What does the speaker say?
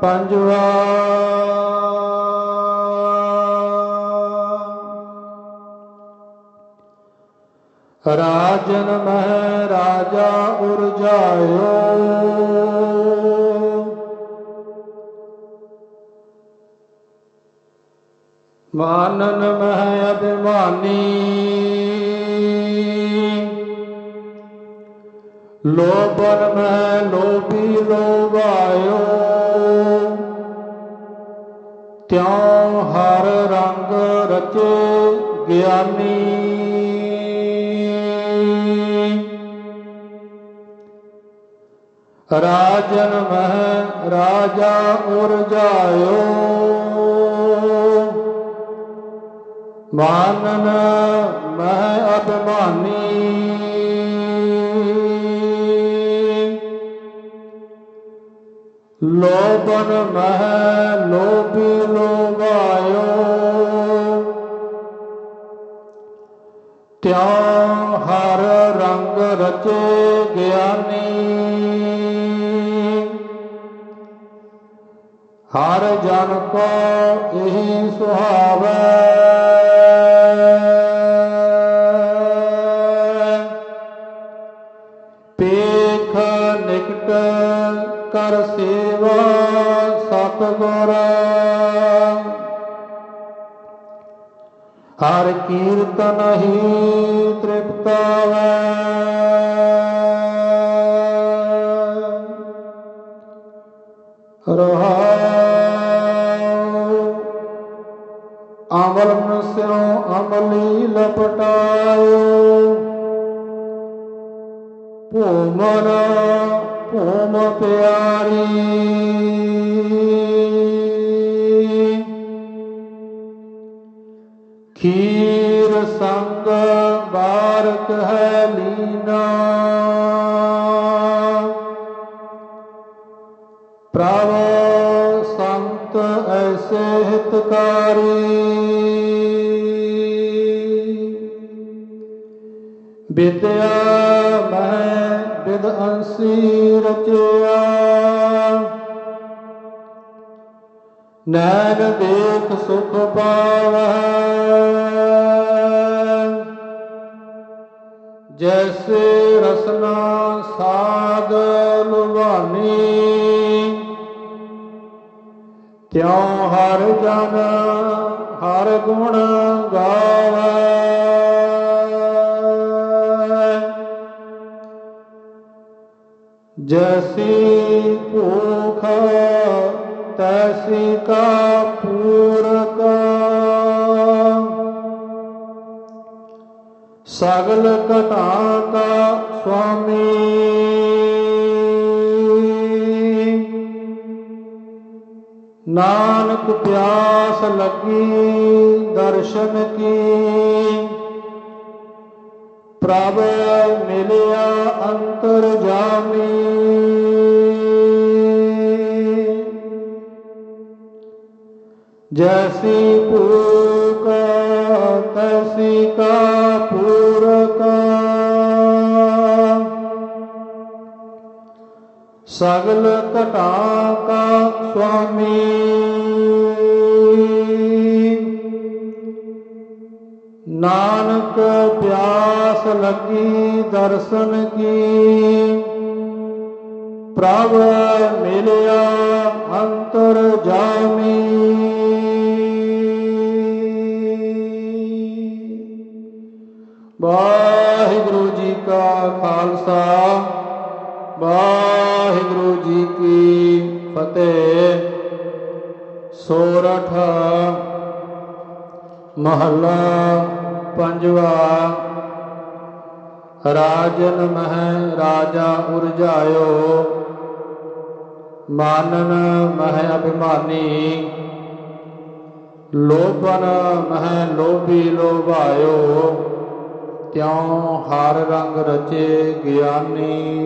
ਪੰਜਵਾ। ਰਾਜਨ ਮਹਿ ਰਾਜਾ ਉਰਜਾਇਓ ਮਾਨਨ ਮਹਿ ਅਭਿਮਾਨੀ। ਲੋਭਨ ਮੈਂ ਲੋਭੀ ਲੋਭਾਇਓ। ਰਾਜਨ ਮਹ ਰਾਜਾ ਉਰਜਾਇਓ ਮਾਨਨ ਮਹਿ ਅਭਿਮਾਨੀ। ਲੋਭਨ ਮਹਿ ਲੋਭੀ ਲੋਭਾਇਓ। ਤਿਉ ਹਰ ਰੰਗ ਰਚੇ ਗਿਆਨੀ। ਹਰ ਜਨ ਕੋ ਇਹੀ ਸੁਹਾਵੈ। ਪੇਖ ਨਿਕਟ ਕਰ ਸੇਵਾ ਸਤਿਗੁਰ। ਹਰ ਕੀਰਤਨ ਹੀ ਤ੍ਰਿਪਤਾਵੈ ਅਮਲ ਸਿਉ ਅਮਲੀ ਲਪਟਾਇਓ। ਭੂਮਨ ਭੂਮ ਪਿਆਰੀ। ਖੀਰ ਸੰਗ ਬਾਰਕ ਹੈ ਲੀਨਾ। ਸੰਤ ਵਿਦਿਆ ਮੈਂ ਵਿਦ ਅੰਸੀ ਰਚਿਆ। ਨੈਣ ਦੇਖ ਸੁਖ ਪਾਵੈ। ਜੈਸੇ ਰਸਨਾ ਸਾਦ ਲੁਭਾਨੀ। ਤਿਉ ਹਰ ਜਨ ਹਰ ਗੁਣ ਗਾਵੈ? ਜੈਸੀ ਭੂਖ ਤੈਸੀ ਕਾ ਪੂਰਕ। ਸਗਲ ਘਟਾ ਕਾ ਸੁਆਮੀ। ਨਾਨਕ ਪਿਆਸ ਲੱਗੀ ਦਰਸ਼ਨ ਕੀ। ਪ੍ਰਭ ਮਿਲਿਆ ਅੰਤਰ ਜਾਮੀ। ਜੈਸੀ ਭੂਖ ਤੈਸੀ ਕਾ ਸਗਲ ਘਟਾ ਕਾ ਸੁਆਮੀ। ਨਾਨਕ ਪਿਆਸ ਲੱਗੀ ਦਰਸ਼ਨ ਕੀ। ਪ੍ਰਭ ਮਿਲਿਆ ਅੰਤਰ ਜਾਮੀ। ਵਾਹਿਗੁਰੂ ਜੀ ਕਾ ਖਾਲਸਾ। ਵਾਹਿ ਵਾਹਿਗੁਰੂ ਜੀ ਕੀ ਫਤਿਹ। ਸੋਰਠ, ਮਹੱਲਾ ਪੰਜਵਾ। ਰਾਜਨ ਮਹਿ ਰਾਜਾ ਉਰਜਾਇਓ। ਮਾਨਨ ਮਹਿ ਅਭਿਮਾਨੀ। ਲੋਭਨ ਮਹਿ ਲੋਭੀ ਲੋਭਾਇਓ। ਤਿਉ ਹਰ ਰੰਗ ਰਚੇ ਗਿਆਨੀ।